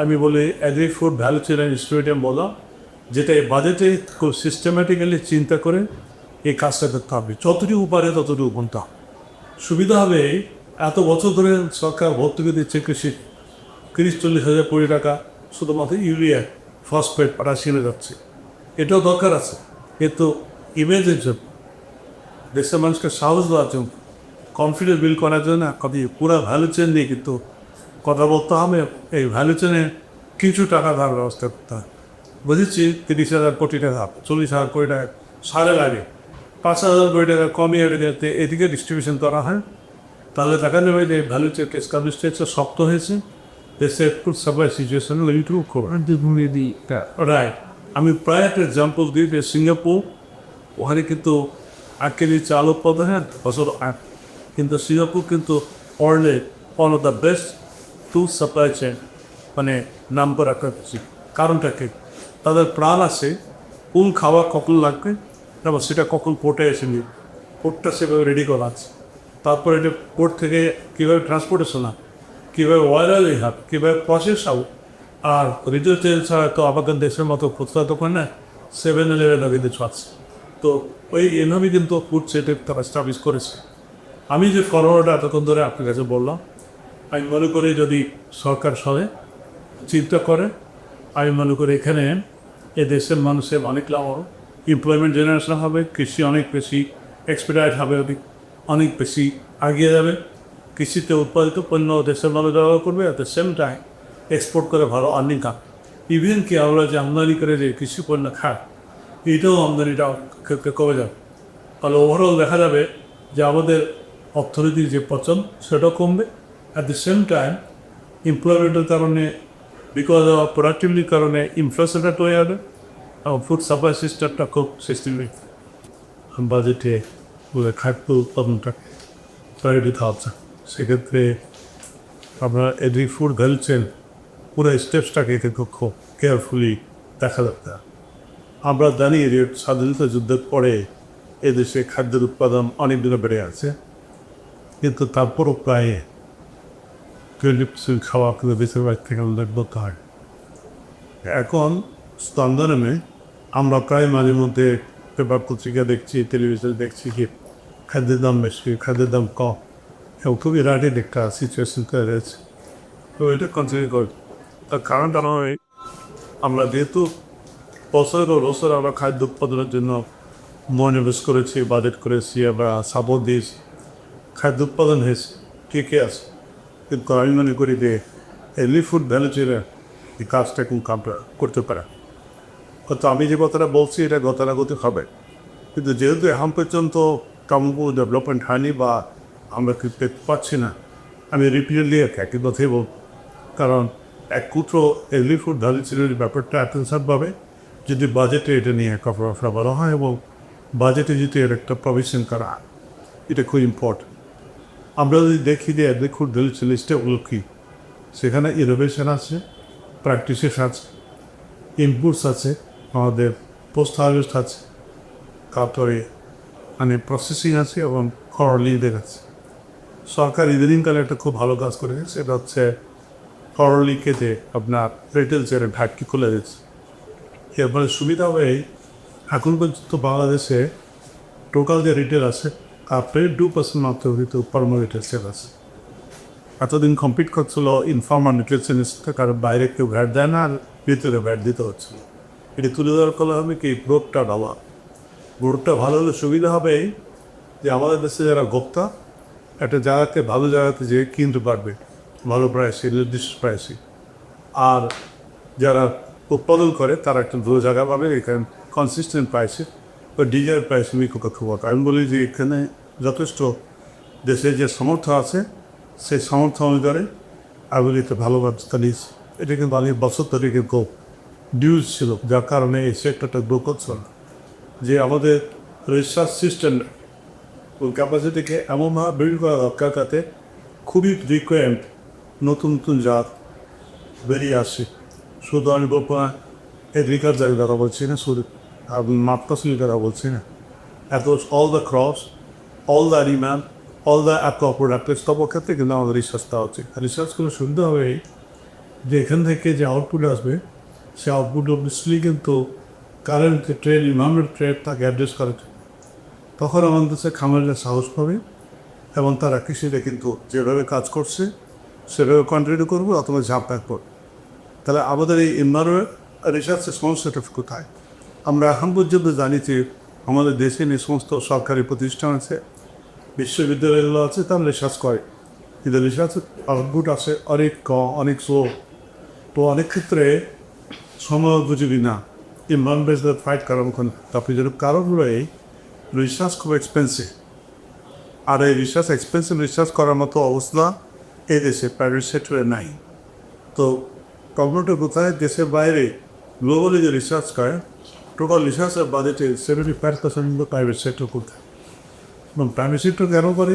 আমি বলি agri food value chain ইনস্টিটিউটে বলা, যেটা এই বাজেটে খুব সিস্টেম্যাটিক্যালি চিন্তা করে এই কাজটা করতে হবে। যতটুকু পারে ততটুকু গুনতে সুবিধা হবে এত বছর ধরে সরকার ভর্তুকি দিচ্ছে কৃষি। তিরিশ, চল্লিশ হাজার কোটি টাকা শুধুমাত্র ইউরিয়া ফসফেট পটাশিয়ামে যাচ্ছে। এটাও দরকার আছে। কিন্তু জন্য, দেশের মানুষকে সাহস দেওয়ার জন্য কনফিডেন্স বিল্ড করার জন্য কবি পুরো ভ্যালু চেন নিয়ে কিন্তু কথা বলতে হবে, এই ভ্যালু চেনে কিছু টাকা ধার ব্যবস্থা করতে হবে। বুঝেছি? তিরিশ হাজার কোটি টাকা চল্লিশ হাজার কোটি টাকা সারে লাগে পাঁচ হাজার কোটি টাকা কমিয়ে যাতে এদিকে ডিস্ট্রিবিউশন করা হয়। তাহলে দেখা যাবে যে ভ্যালু চেন এস্টাবলিশ হয়েছে শক্ত হয়েছে। দেশে একটু সাপ্লাই সিচুয়েশন ইউটিউব করবে রাইট আমি প্রায় একটা এক্সাম্পল দিই যে সিঙ্গাপুর, ওখানে কিন্তু এক কেজি চাল উৎপাদন হয়, বছর কিন্তু সিঙ্গাপুর কিন্তু ওয়ার্ল্ডে one of the best to supply chain মানে নাম্বার রাখা বেশি কারণটা কি? তাদের প্রাণ আছে কোন খাওয়া কখন লাগবে? তারপর সেটা কখন পোর্টে এসে নিয়ে পোর্টটা সেভাবে রেডি করা আছে। তারপরে এটা পোর্ট থেকে কীভাবে ট্রান্সপোর্টেশন হয়? কীভাবে ওয়ারালি হবে? কীভাবে প্রসেস হবে? আর রিটেল চেল ছাড়া তো আমাদের দেশের মতো খুচরা না সেভেন ইলেভেন কিছু আছে। তো ওই এভাবে কিন্তু ফুড সেটে তারা এস্টাবলিশ করেছে। আমি যে করোনাটা এতক্ষণ ধরে আপনার কাছে বললাম আমি মনে করি যদি সরকার সবে চিন্তা করে, আমি মনে করি এখানে এ দেশের মানুষের অনেক লাভ এমপ্লয়মেন্ট জেনারেশন হবে, কৃষি অনেক বেশি এক্সপেরাইট হবে অনেক অনেক বেশি এগিয়ে যাবে। কৃষিতে উৎপাদিত পণ্য দেশের মানুষ ব্যবহার করবে at the same time export করে ভালো আর্নিং কাম ইভেন কি আমরা যে আমদানি করে যে কৃষি পণ্য খায় এটাও আমদানিটা কমে যাবে। তাহলে ওভারঅল দেখা যাবে যে আমাদের অর্থনীতির যে পচন সেটাও কমবে। অ্যাট দ্য সেম টাইম এমপ্লয়মেন্টের কারণে বিকজ অফ প্রোডাক্টিভিটির কারণে ইনফ্রাস্ট্রাকচার তৈরি হবে এবং ফুড সাপ্লাই সিস্টেমটা খুব সিস্টেমিক বাজেটে খাদ্য উৎপাদনটা প্রায়োরিটি দিতে সেক্ষেত্রে আমরা এগ্রি ফুড ভ্যালু চেন পুরো স্টেপসটাকে কিন্তু খুব কেয়ারফুলি দেখা দরকার। আমরা জানি যে স্বাধীনতা যুদ্ধের পরে এদেশে খাদ্যের উৎপাদন অনেক দিনে বেড়ে আছে, কিন্তু তারপরও প্রায় বেশিরভাগ থেকে আমাদের বলতে এখন স্তন্দনমে আমরা প্রায় মাঝে মধ্যে পেপার পত্রিকা দেখছি টেলিভিশন দেখছি কি খাদ্যের দাম বেশি খাদ্যের দাম কম এবং খুবই রাটের একটা সিচুয়েশন তৈরি হয়েছে তো এটা কন্টিনিউ করি তার কারণটা নয় আমরা যেহেতু বছর বছর আমরা খাদ্য উৎপাদনের জন্য মনোনিবেশ করেছি বাজেট করেছি আমরা সাপোর্ট দিয়েছি খাদ্য উৎপাদন হয়েছে ঠিকই আছে কিন্তু আমি মনে করি যে এলি ফুড ভ্যালু এই কাজটা এখন করতে পারে। হয়তো আমি যে কথাটা বলছি, এটা গতানুগতিক হবে। কিন্তু যেহেতু এখন পর্যন্ত কাম্য ডেভেলপমেন্ট হয়নি বা আমরা কি পেতে পাচ্ছি না, আমি রিপিটেডলি একই কথাই বল কারণ এক কুট্র এলি ফুড ভ্যালু চেনের ব্যাপারটা এতভাবে যদি বাজেটে এটা নিয়ে কথা বলা হয় এবং বাজেটে যদি এর একটা প্রভিশন করা এটা খুব ইম্পর্টেন্ট আমরা যদি দেখি যে এদের লিস্টে হলো কি সেখানে ইনোভেশন আছে প্র্যাকটিসেস আছে ইনপুটস আছে, আমাদের পোস্ট হার্ভেস্ট আছে, তারপরে মানে প্রসেসিং আছে এবং খরলিদের আছে। সরকার ইদানিংকালে একটা খুব ভালো কাজ করেছে সেটা হচ্ছে খরলিকে যে আপনার রিটেল চেয়ারে ঘাটতি খুলে দিচ্ছে এর ফলে সুবিধা হয়ে এখন পর্যন্ত বাংলাদেশে টোটাল যে রিটেল আছে মাত্র কিন্তু পরম রিটেল সেল আছে। এতদিন কম্পিট করছিল ইনফর্মাল নিউট্রিশনিস্ট কারণ বাইরে কেউ ভ্যাট দেয় না, আর ভিতরে ভ্যাট দিতে হচ্ছিল। এটি তুলে ধরার ফলে হবে কি গ্রোথটা ভালো গ্রোথটা ভালো হলে সুবিধা হবে যে আমাদের দেশে যারা গোপ্তা একটা জায়গাতে ভালো জায়গাতে যেয়ে কিনতে পারবে, ভালো প্রাইসে নির্দিষ্ট প্রাইসে আর যারা উৎপাদন করে, তারা একটা ভালো জায়গা পাবে, এখানে কনসিস্টেন্ট প্রাইসে বা ডিজার প্রাইস বিক্রি খুব আমি বলি যে এখানে যথেষ্ট দেশের যে সামর্থ্য আছে, সেই সামর্থ্য অনুযায়ী আগুলিতে ভালো ব্যবস্থা নিয়েছে। এটা কিন্তু অনেক বছর ধরে কিন্তু ডিউজ ছিল, যার কারণে এই সেক্টরটা গ্রো করছিল না যে আমাদের রিসার্চ সিস্টেম ক্যাপাসিটিকে এমনভাবে বিল্ড করা দরকার যাতে খুবই রিকোয়ার্ড নতুন নতুন জাত বেরিয়ে আসে। শুধু আমি বলব এগ্রিকালচারের কথা বলছি না, শুধু মাত্রা শুরু কথা বলছি না। এত all the cross all the animal all the aqua প্রোডাক্টের সব ক্ষেত্রে কিন্তু আমাদের রিসার্চ দেওয়া উচিত। কোনো সুবিধা হবে যে এখান থেকে যে আউটপুট আসবে, সে আউটপুট অবভিয়াসলি কিন্তু কারেন্ট ট্রেন ইমামের ট্রেন তাকে অ্যাড্রেস করে। তখন আমাদের কাছে খামারের সাহস পাবে এবং তারা কৃষিতে কিন্তু যেভাবে কাজ করছে, সেভাবে কন্টিনিউ করব অথবা ঝাঁপ ব্যাক করব তাহলে আমাদের এই এনভায়রনমেন্ট রিসার্চের সমস্যাটা কোথায়? আমরা এখন পর্যন্ত জানি যে আমাদের দেশে যে সমস্ত সরকারি প্রতিষ্ঠান আছে, বিশ্ববিদ্যালয়গুলো আছে, তারা রিসার্চ করে। কিন্তু রিসার্চ আউটপুট আছে অনেক কম, অনেক স্লো তো অনেক ক্ষেত্রে সময় উপযোগী না। এনভায়রনমেন্ট ফাইট করার মতন তারপরে যেন কারণ হলো এই, রিসার্চ খুব এক্সপেন্সিভ আর এই রিসার্চ এক্সপেন্সিভ রিসার্চ করার মতো অবস্থা এই দেশে প্রাইভেট সেক্টরে নাই। তো প্রবলেমটা কোথায়? দেশের বাইরে। গ্লোবালি যে রিসার্চ করে টোটাল রিসার্চের বাজেটে seventy five percent private sector করতে এবং প্রাইভেট সেক্টর কেন করে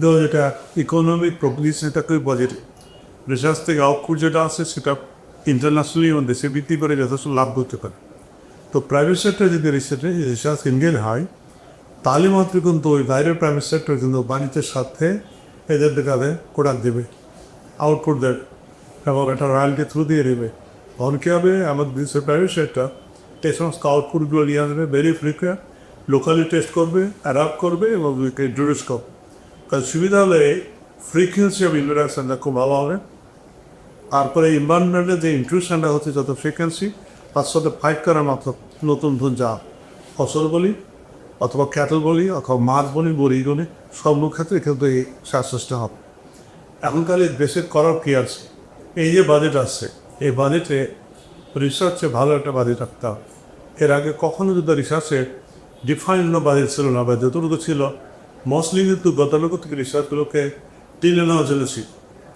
ধরো যেটা ইকোনমিক প্রগ্রেস সেটাকে বাজেটে রিসার্চ থেকে আউটপুট যেটা আসে সেটা ইন্টারন্যাশনালি এবং দেশে ভিত্তি করে যথেষ্ট লাভ করতে পারে। তো প্রাইভেট সেক্টর যদি রিসার্চে রিসার্চ ইন্ডিয়ান হয়, তাহলে মাত্র কিন্তু ওই বাইরের প্রাইভেট সেক্টর কিন্তু বাণিজ্যের স্বার্থে এদের দেখাবে প্রোডাক্ট দেবে। আউটপুট দেবে এবং একটা রয়্যালটি থ্রু দিয়ে দেবে। তখন কী হবে, আমাদের দেশের প্রাইভেট সেক্টর এই সমস্ত আউটপুটগুলো নিয়ে আসবে ভেরি ফ্রিকুয়েন্ট লোকালি টেস্ট করবে অ্যাডাপ্ট করবে এবং ইন্ট্রোডিউস করবে কারণ সুবিধা হলে ফ্রিকুয়েন্সি অফ ইন্ট্রোডাকশনটা খুব ভালো হবে। তারপরে এনভায়রনমেন্টের যে ইন্ট্রুশনটা হচ্ছে যত ফ্রিকোয়েন্সি তার সাথে ফাইট করার মাত্র নতুন নতুন যা ফসল বলি, অথবা ক্যাটল বলি, অথবা মাছ বলি, বড়ি বলি, সব ক্ষেত্রে কিন্তু এই শ্বাসকষ্ট হবে। এখনকার এই দেশের করার কী আছে? এই যে বাজেট আসছে, এই বাজেটে রিসার্চে ভালো একটা বাজেট রাখতে হবে এর আগে কখনো যদি রিসার্চে ডিফাইন বাজেট ছিল না বা যতটুকু ছিল মোস্টলি কিন্তু গতানুগত থেকে রিসার্চগুলোকে টেনে নেওয়া চলেছিল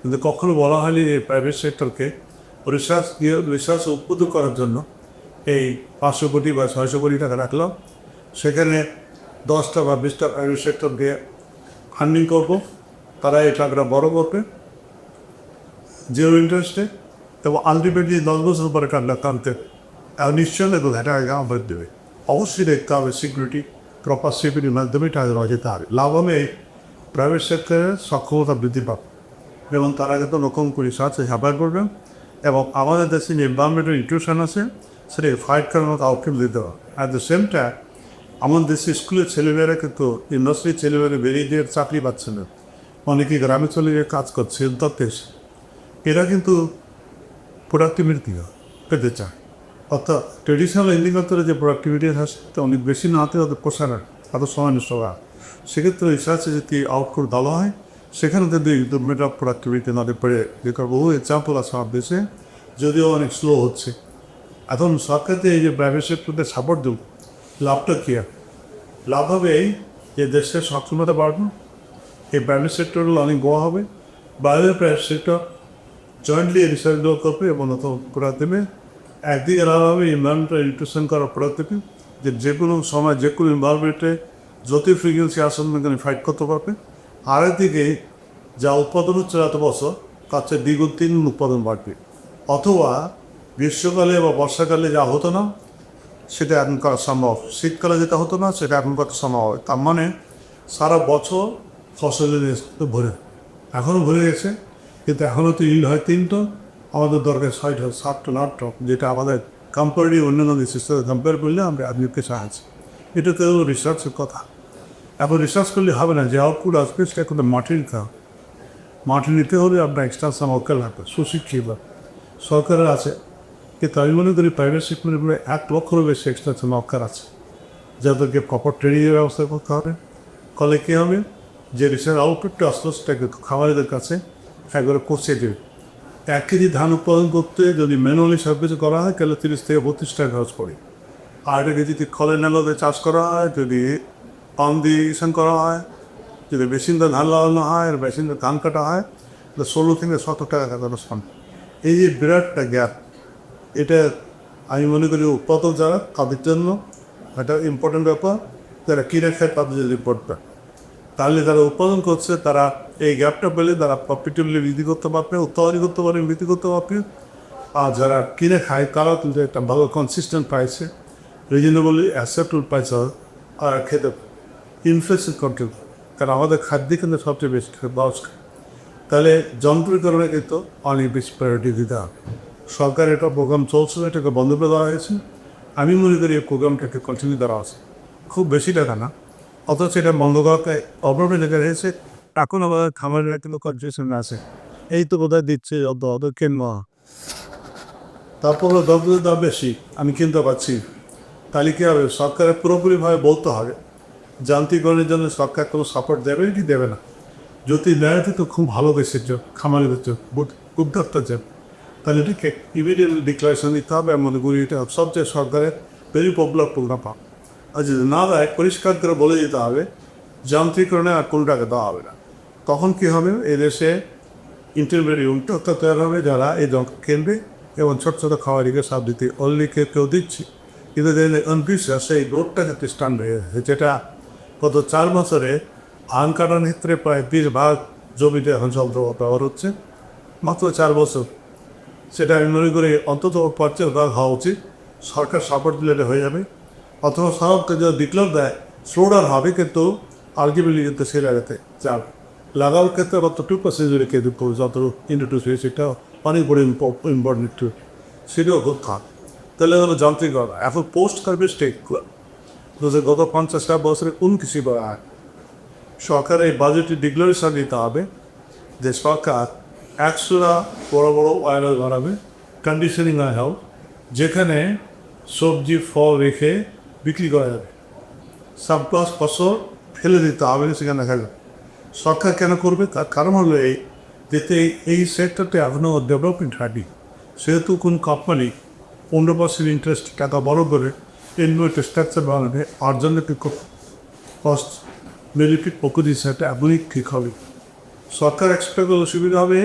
কিন্তু কখনো বলা হয়নি এই প্রাইভেট সেক্টরকে রিসার্চ দিয়ে রিসার্চ উদ্বুদ্ধ করার জন্য এই পাঁচশো কোটি বা ছয়শো কোটি টাকা রাখলাম সেখানে দশটা বা বিশটা প্রাইভেট সেক্টর দিয়ে ফান্ডিং করব। তারা এই টাকাটা বড় করবে। জিরো ইন্টারেস্টে এবং আলটিমেটলি বছর পরে টাকা কানতে নিশ্চয় দেখো এটা আগে আমার দেবে অবশ্যই দেখতে হবে সিকিউরিটি প্রপার সিকিউরিটির মাধ্যমে টাকা দেওয়া যেতে হবে লাভ হবে প্রাইভেট সেক্টরের সক্ষমতা বৃদ্ধি পাবে এবং তারা কিন্তু নতুন করে সাথে হ্যাপার করবেন এবং আমাদের দেশে যে এনভায়রনমেন্টাল ইনস্টিটিউশন আছে সেটা ফাইট করার মতো আউটকাম দিতে হবে অ্যাট দ্য সেম টাইম আমাদের দেশে স্কুলের ছেলেমেয়েরা কিন্তু ইন্ডাস্ট্রির ছেলেমেয়েরা বেরিয়ে দিয়ে চাকরি পাচ্ছে না অনেকে গ্রামে চলে গিয়ে কাজ করছে এসে এরা কিন্তু প্রোডাক্টিভিটি পেতে চায়। অর্থাৎ ট্রেডিশনাল এগ্রিকালচারে যে প্রোডাক্টিভিটি আছে তা অনেক বেশি না হতে তাদের না এত নষ্ট হয় সেক্ষেত্রে রিসার্চে যদি আউটপুট ভালো হয়, সেখানে যদি মেট অফ প্রোডাক্টিভিটি না পড়ে যেটার বহু এক্সাম্পল আছে আমার দেশে, যদিও অনেক স্লো হচ্ছে। এখন সরকারকে এই যে প্রাইভেট সেক্টরকে সাপোর্ট দেব লাভটা কী লাভ হবে এই যে দেশের সক্ষমতা বাড়বে, এই প্রাইভেট সেক্টরগুলো অনেক বড় হবে, বাইরের প্রাইভেট সেক্টর জয়েন্টলি রিসার্চগুলো করবে এবং নতুন করা দেবে একদিকে এলাকাভাবে এনভায়রনমেন্টাল ইনক্লুশন করার পদ্ধতি যে যে কোনো সময় যে কোনো এনভায়রনমেন্টে যতই ফ্রিকুয়েন্সি আসন এখানে ফাইট করতে পারবে আর একদিকে যা উৎপাদন হচ্ছে এত বছর তার চেয়ে দ্বিগুণ তিন উৎপাদন বাড়বে অথবা গ্রীষ্মকালে বা বর্ষাকালে যা হতো না সেটা এখন করা সম্ভব। শীতকালে যেটা হতো না, সেটা এখন করা সম্ভব। হয় তার মানে সারা বছর ফসলের ভরে। এখনও ভরে গেছে। কিন্তু এখনও তো ইল হয় তিন টন, আমাদের দরকার ছয় টন, সাত টন যেটা আমাদের কম্পারেটিভ অন্যান্য দেশের সাথে কম্পেয়ার করলে আমরা আজকে সাহায্য। এটা তো রিসার্চের কথা। এখন রিসার্চ করলে হবে না, যে আউটপুট আসবে সেটা কিন্তু মাটি নিতে মাটি নিতে হলে আপনার এক্সট্রা সামর্থ্য লাগবে, সুশিক্ষিত সরকারের আছে। কিন্তু আমি মনে করি প্রাইভেট সেক্টরের উপরে এক লক্ষেরও বেশি এক্সট্রা সামর্থ্য আছে, যাদেরকে প্রপার ট্রেনিংয়ের ব্যবস্থা করতে হবে। ফলে কী হবে? যে রিসার্চ আউটপুটটা আসলো সেটাকে খামারিদের কাছে পৌঁছে দেবে এক কেজি ধান উৎপাদন করতে যদি ম্যানুয়ালি সব কিছু করা হয়, তাহলে তিরিশ থেকে বত্রিশ টাকা খরচ পড়ে। আর এটাকে যদি খলে নালাতে চাষ করা হয়, যদি পাম্প দিয়ে ইরিগেশন করা হয়, যদি মেশিনটা ধান লাগানো হয়, আর মেশিনটা ধান কাটা হয়, তাহলে ষোলো থেকে সতেরো টাকা খরচ পান এই যে বিরাটটা গ্যাপ, এটা আমি মনে করি উৎপাদক যারা, তাদের জন্য একটা ইম্পর্টেন্ট ব্যাপার। যারা কিনে খায়, তাদের যে রিপোর্টটা তাহলে যারা উৎপাদন করছে, তারা এই গ্যাপটা পেলে তারা প্রফিটেবলি বৃদ্ধি করতে পারবে উৎপাদন করতে পারবে, বৃদ্ধি করতে পারবে। আর যারা কিনে খায়, তারা কিন্তু একটা ভালো কনসিস্টেন্ট প্রাইসে রিজনেবলি অ্যাকসেপ্টেবল প্রাইস আর খেতে ইনফ্লেশন কন্ট্রোল কারণ আমাদের খাদ্য কিন্তু সবচেয়ে বেশি খায় তাহলে যন্ত্রীকরণে কিন্তু অনেক বেশি প্রায়োরিটি দিতে হবে। সরকার একটা প্রোগ্রাম চলছিল এটাকে বন্ধ করে দেওয়া হয়েছে। আমি মনে করি এই প্রোগ্রামটাকে কন্টিনিউ দেওয়া আছে খুব বেশি টাকা না, অথচ এটা বন্ধ করাতে অভাবে লেগে রয়েছে এখন আমাদের খামারের একটা কনসেশন আছে। এই তো বোধহয় দিচ্ছে অত অত কেনবা তারপরে দ্রব্যের দাম বেশি, আমি কিনতে পারছি। তাহলে কী হবে? সরকারের পুরোপুরিভাবে বলতে হবে, যান্ত্রিকরণের জন্য সরকার কোনো সাপোর্ট দেবে কি দেবে না? যদি দেয় তো খুব ভালো দেশের জন্য খামারিদের জন্য খুব দরকার জন্য। তাহলে এটাকে ইমিডিয়েটলি ডিক্লারেশন দিতে হবে আমি মনে করি এটা সবচেয়ে সরকারের ভেরি পপুলার প্রোগ্রাম আর যদি না দেয়, পরিষ্কার করে বলে দিতে হবে, যান্ত্রিকরণে আর কোনো টাকা দেওয়া হবে না। তখন কী হবে? এদেশে দেশে ইন্টারমিডিয়েট উদ্যোক্তা তৈরি হবে, যারা এই যন্ত্র কিনবে এবং ছোট ছোট খাওয়ারিকে সাপ দিতে অনলি কেউ দিচ্ছি। কিন্তু অনবিশ্বাস সেই রোডটা যাতে স্টান হয়ে গেছে, যেটা গত চার বছরে ধান কাটার ক্ষেত্রে প্রায় বিশ ভাগ জমিতে এখন যন্ত্র ব্যবহার হচ্ছে। মাত্র চার বছর। সেটা আমি মনে করি অন্তত পঞ্চাশ ভাগ হওয়া উচিত। সরকার সাপোর্ট দিলে হয়ে যাবে। অথবা সরকারকে যদি ডিক্লার দেয় স্লোডার হবে, কিন্তু আলটিমেটলি কিন্তু সে জায়গাতে যাবে। লাগানোর ক্ষেত্রে মাত্র টু পার্সেন্ট যদি কেউ যত ইন্ট্রোডিউস হয়েছে সেটা অনেক বড় ইম্পর্টেন্ট একটু সেটাও খান তাহলে হলো যান্ত্রিকতা এখন পোস্ট করবে স্টেটগুলো গত পঞ্চাশটা বছরে কোন কিছু করা সরকার এই বাজেটে ডিক্লারেশন দিতে হবে যে সরকার একশোটা বড় বড় ওয়ারলেস বানাবে কন্ডিশনিং হাউস যেখানে সবজি ফল রেখে বিক্রি করা যাবে সাবপ্লাস ফসল ফেলে দিতে হবে সেখানে দেখা যাবে সরকার কেন করবে? তার কারণ হলো এই, যেতে এই সেক্টরটা এখনও ডেভেলপমেন্ট হয়নি। সেহেতু কোন কোম্পানি পনেরো পার্সেন্ট ইন্টারেস্ট টাকা বড় করে ইনভেস্ট স্ট্রাকচার বানাবে, আর জন্য কি কস্ট বেনিফিট পক্ষ সেটা এমনই ঠিক হবে। সরকার এক্সপেক্ট করলে সুবিধা হবে,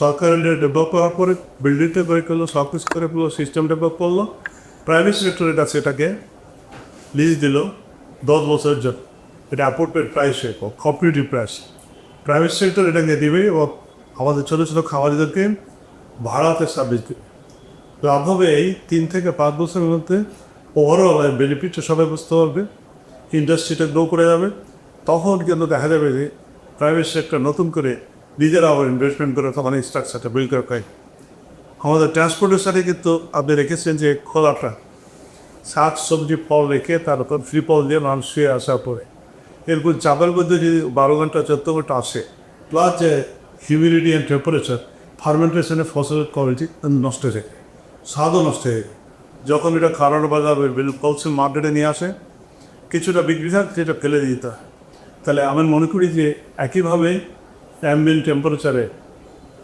সরকার ডেভেলপ করার পরে বিল্ডিংটা করে করল সব কিছু করে করল সিস্টেম ডেভেলপ করল প্রাইভেট সেক্টরের কাছে এটাকে লিজ দিল দশ বছরের জন্য। এটা অ্যাপোর্টেড প্রাইসে কম্পিটিভ প্রাইস প্রাইভেট সেক্টর এটাকে দেবে, এবং আমাদের ছোটো ছোটো খাবারিদেরকে ভাড়াতে সার্ভিস দেবে লাভ হবে এই তিন থেকে পাঁচ বছরের মধ্যে ওভারঅল বেনিফিটটা সবাই বুঝতে পারবে। ইন্ডাস্ট্রিটা গ্রো করে যাবে। তখন কিন্তু দেখা যাবে যে প্রাইভেট সেক্টর নতুন করে নিজেরা আবার ইনভেস্টমেন্ট করে তখন এই স্ট্রাকচারটা বিল্ড করে পায় আমাদের ট্রান্সপোর্টের সাথে কিন্তু আপনি রেখেছেন যে খোলাটা। শাক, সবজি, ফল রেখে তার উপর ফ্রি ফল দিয়ে মানুষ শুয়ে আসার পরে। এরপর চাপের মধ্যে যদি বারো ঘণ্টা, চোদ্দ ঘণ্টা আসে প্লাস যে হিউমিডিটি অ্যান্ড টেম্পারেচার ফার্মেন্টেশনের ফসলের কোয়ালিটি নষ্ট হয়ে যায়। স্বাদও নষ্ট হয়ে যায়। যখন এটা খারাপ বাজার হোলসেল মার্কেটে নিয়ে আসে, কিছুটা বিক্রি থাক, সেটা ফেলে দিতে হয়। তাহলে আমি মনে করি যে একইভাবে অ্যাম্বিয়েন্ট টেম্পারেচারে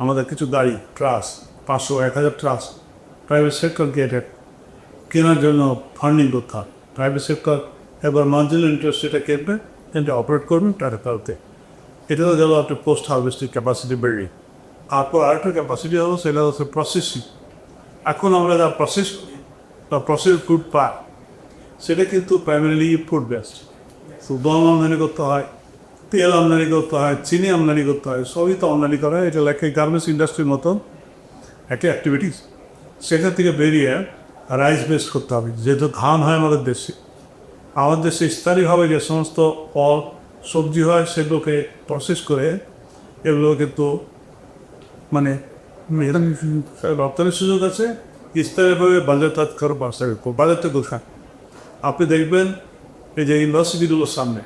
আমাদের কিছু গাড়ি ট্রাস পাঁচশো, এক হাজার ট্রাস প্রাইভেট সেক্টরকে এটা কেনার জন্য ফান্ডিং করতে হয়। প্রাইভেট সেক্টর এবার মার্জিনাল ইন্টারেস্ট এটা কিনবে এটা অপারেট করবেন টাটা এটা তো গেল একটা পোস্ট হারভেস্টিং ক্যাপাসিটি বেড়ে। তারপর আরেকটা ক্যাপাসিটি হলো, সেটা হচ্ছে প্রসেসিং এখন আমরা যা প্রসেস বা প্রসেস ফুড পাই সেটা কিন্তু প্রাইমারিলি ফুড বেস্ট তো দম আমদানি করতে হয়, তেল আমদানি করতে হয়, চিনি আমদানি করতে হয়, সবই তো আমদানি করা হয়। এটা লেখা গার্মেন্টস ইন্ডাস্ট্রির মতন একটা অ্যাক্টিভিটিস সেখান থেকে বেরিয়ে রাইস বেস করতে হবে। যেহেতু ধান হয় আমাদের দেশে। আমাদের দেশে স্থায়ীভাবে যে সমস্ত ফল, সবজি হয়, সেগুলোকে প্রসেস করে এগুলো কিন্তু মানে রপ্তানির সুযোগ আছে। স্থায়ীভাবে বাজার তাৎক্ষর বাজার থেকে খান আপনি দেখবেন এই যে ইউনিভার্সিটিগুলোর সামনে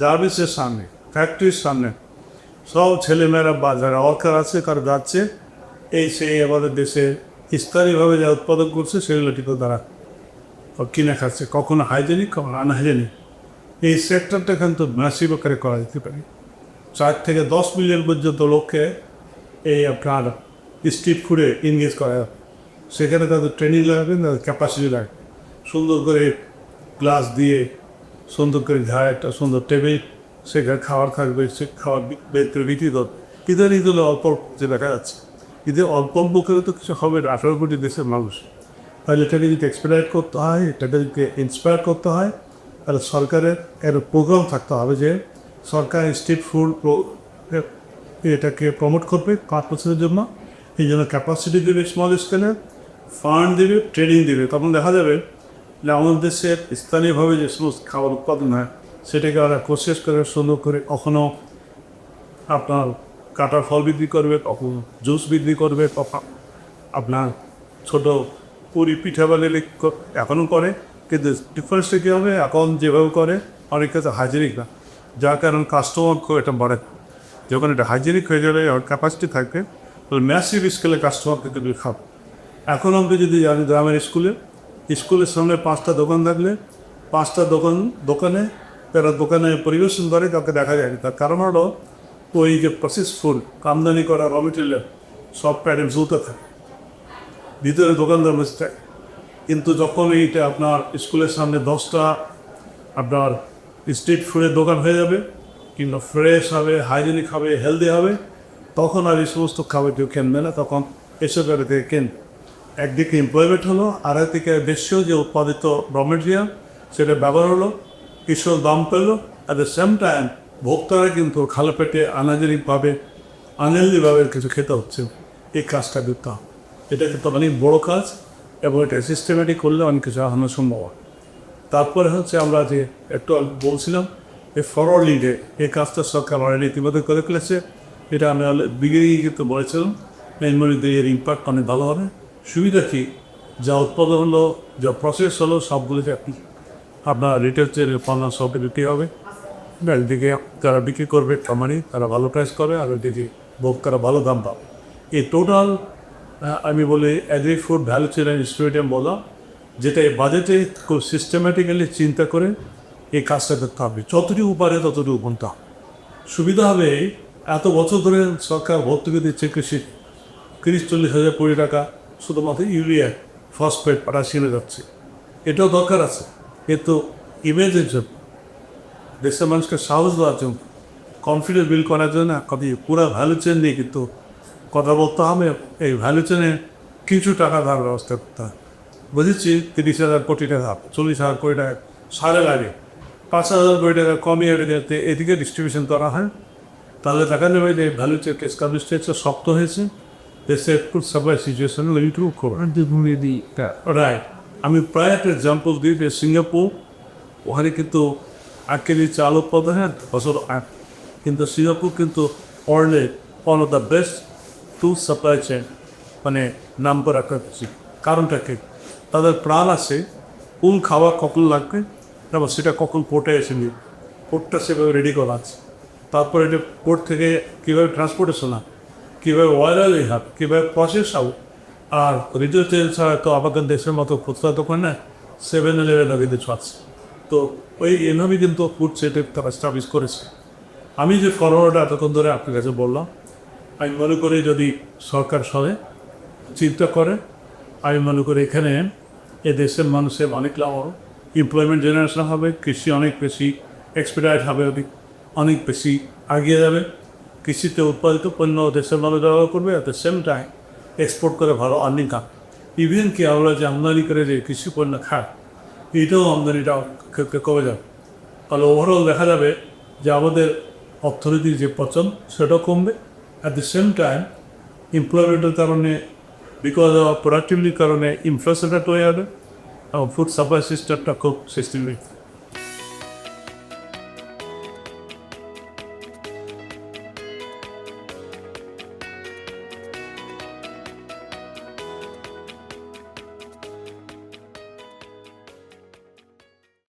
জার্ভিসের সামনে ফ্যাক্টরির সামনে, সব ছেলেমেয়েরা বা যারা অর্কার আছে, কারও যাচ্ছে। এই সেই আমাদের দেশে স্থায়ীভাবে যা উৎপাদন করছে, সেগুলো কিন্তু তারা কিনে খাচ্ছে, কখনো হাইজেনিক, কখনো আনহাইজেনিক। এই সেক্টরটা কিন্তু ম্যাসিভ আকারে করা যেতে পারে। চার থেকে দশ মিলিয়ন পর্যন্ত লোককে এই আপনার স্ট্রিট ফুডে ইনগেজ করা। সেখানে তাদের ট্রেনিং লাগবে, তাদের ক্যাপাসিটি লাগবে। সুন্দর করে গ্লাস দিয়ে, সুন্দর করে ঝাড় একটা সুন্দর টেবিল সেখানে খাবার থাকবে, সে বি- বের করে বিক্রি করবে ইদানিং অল্প অল্প যে দেখা যাচ্ছে, কিন্তু অল্প অল্প করে তো কিছু হবে আঠারো কোটি দেশের মানুষ। তাহলে এটাকে যদি এক্সপেরাইট করতে হয়, এটাকে যদি ইন্সপায়ার করতে হয়, তাহলে সরকারের এর প্রোগ্রাম থাকতে হবে যে সরকার স্ট্রিট ফুড এটাকে প্রমোট করবে পাঁচ বছরের জন্য। এই জন্য ক্যাপাসিটি দেবে স্মল স্কেলে ফান্ড দেবে ট্রেনিং দেবে। তখন দেখা যাবে যে আমাদের দেশের স্থানীয়ভাবে যে সমস্ত খাবার উৎপাদন হয়, সেটাকে ওরা প্রসেস করে, সুন্দর করে কখনো আপনার কাটার ফল বিক্রি করবে, কখন জুস বিক্রি করবে, কখন আপনার ছোট পুরি পিঠা বানালে এখনও করে, কিন্তু ডিফারেন্সটা কী হবে? এখন যেভাবে করে, অনেক কাছে হাইজেনিক না। যার কারণ কাস্টমার এটা বাড়ে যখন এটা হাইজেনিক হয়ে যাবে আর ক্যাপাসিটি থাকবে তাহলে ম্যাসিভ স্কেলে কাস্টমারকে কিন্তু খাবে। এখন আমরা যদি জানি গ্রামের স্কুলে স্কুলের সামনে পাঁচটা দোকান থাকলে, পাঁচটা দোকান, দোকানে, তারা দোকানে পরিবেশন করে, কাউকে দেখা যায় তার কারণ হলো, ওই যে প্রসেস ফুড আমদানি করা র মেটেরিয়াল সব প্যারেন্টস জুতে থাকে। ভিতরে দোকানদার বসে থাকে কিন্তু যখন এইটা আপনার স্কুলের সামনে দশটা আপনার স্ট্রিট ফুডের দোকান হয়ে যাবে, কিংবা ফ্রেশ হবে হাইজেনিক হবে হেলদি হবে, তখন আর এই সমস্ত খাবার কেউ কিনবে না। তখন এসব থেকে কেনবে একদিকে এমপ্লয়মেন্ট হলো আর একদিকে দেশীয় যে উৎপাদিত র সেটা ব্যবহার হলো কৃষক দাম পেল অ্যাট দ্য সেম টাইম ভোক্তারা কিন্তু খালো পেটে আনাজেরিকভাবে আনহেলদিভাবে কিছু খেতে হচ্ছে। এই কাজটা করতে হবে। এটা কিন্তু অনেক বড় কাজ এবং এটা সিস্টেমেটিক করলে অনেক কিছু আনানো সম্ভব। হয় তারপরে হচ্ছে আমরা যে একটু বলছিলাম, এই ফরওয়ার্ড লিডে এই কাজটা সরকার অলরেডি ইতিমধ্যে করে ফেলেছে। এটা আমি বিগিয়ে কিন্তু বলেছিলাম মেনমনিতে এর ইম্প্যাক্ট অনেক ভালো হবে। সুবিধা কি? যা উৎপাদন হলো, যা প্রসেস হলো সবগুলোতে আপনি, আপনার রিটেলসের পণ্য সব বিক্রি হবে। একদিকে যারা বিক্রি করবে কোম্পানি তারা ভালো প্রাইস করে, আর ওইদিকে ভোক্তারা ভালো দাম পাবে। এই টোটাল আমি বলি অ্যাগ্রি ফুড ভ্যালু চেন ইনস্টিটিউটে বলা, যেটা এই বাজেটে খুব সিস্টেম্যাটিক্যালি চিন্তা করে এই কাজটা করতে হবে। যতটুকু পারে ততটুকু গুনতে হবে সুবিধা হবে এত বছর ধরে সরকার ভর্তুকি দিচ্ছে কৃষি। তিরিশ, চল্লিশ হাজার কোটি টাকা শুধুমাত্র ইউরিয়া ফসফেট পটাশিয়ামে যাচ্ছে। এটাও দরকার আছে। কিন্তু ইমেজের জন্য দেশের মানুষকে সাহস দেওয়ার জন্য কনফিডেন্স বিল্ড করার জন্য কবি পুরো ভ্যালু চেন নিয়ে কিন্তু কথা বলতে হবে, এই ভ্যালু চেনে কিছু টাকা ধার ব্যবস্থা করতে হবে। বুঝেছি? তিরিশ হাজার কোটি টাকা, চল্লিশ হাজার কোটি টাকা সারে লাগে পাঁচ হাজার কোটি টাকা কমিয়ে যাতে এদিকে ডিস্ট্রিবিউশন করা হয়, তাহলে দেখা যাবে যে ভ্যালু চেক এস্টাবলিশ হয়েছে শক্ত হয়েছে। দেশের ফুড সাপ্লাই সিচুয়েশন রাইট আমি প্রায় একটা এক্সাম্পল দিই যে সিঙ্গাপুর, ওখানে কিন্তু আট কেজি চাল উৎপাদন হয়, বছর কিন্তু সিঙ্গাপুর কিন্তু ওয়ার্ল্ডে one of the best to supply chain মানে নাম নাম্বার রাখা বেশি কারণটা কি? তাদের প্রাণ আছে কোন খাওয়া কখন লাগবে? তারপর সেটা কখন পোর্টে এসে নিয়ে পোর্টটা সেভাবে রেডি করা আছে। তারপরে এটা পোর্ট থেকে কীভাবে ট্রান্সপোর্টেশন হয়, কীভাবে ওয়ারালি হবে কীভাবে প্রসেস হবে আর চেল ছাড়া তো আমাদের দেশের মতো খুচরা দোকান না সেভেন ইলেভেন কিছু আছে তো ওই এভাবে কিন্তু ফুড সেটে তারা স্টাবলিশ করেছে। আমি যে করোনাটা এতক্ষণ ধরে আপনার কাছে বললাম আমি মনে করি যদি সরকার সবে চিন্তা করে, আমি মনে করি এখানে এ দেশের মানুষের অনেক লাভ হবে। এমপ্লয়মেন্ট জেনারেশন হবে, কৃষি অনেক বেশি এক্সপেরাইট হবে অনেক বেশি এগিয়ে যাবে। কৃষিতে উৎপাদিত পণ্য দেশের মানুষ ব্যবহার করবে at the same time export করে ভালো আর্নিং কাম ইভেন কি আমরা যে আমদানি করে যে কৃষি পণ্য খাই, এটাও আমদানিটা কমে যাবে। তাহলে ওভারঅল দেখা যাবে যে আমাদের অর্থনীতির যে পচন সেটাও কমবে। অ্যাট দ্য সেম টাইম এমপ্লয়মেন্টের কারণে বিকজ অফ প্রোডাক্টিভিটির কারণে ইনফ্রাস্ট্রাকচার তৈরি হবে ফুড সাপ্লাই সিস্টেমটা খুব সিস্টেমিক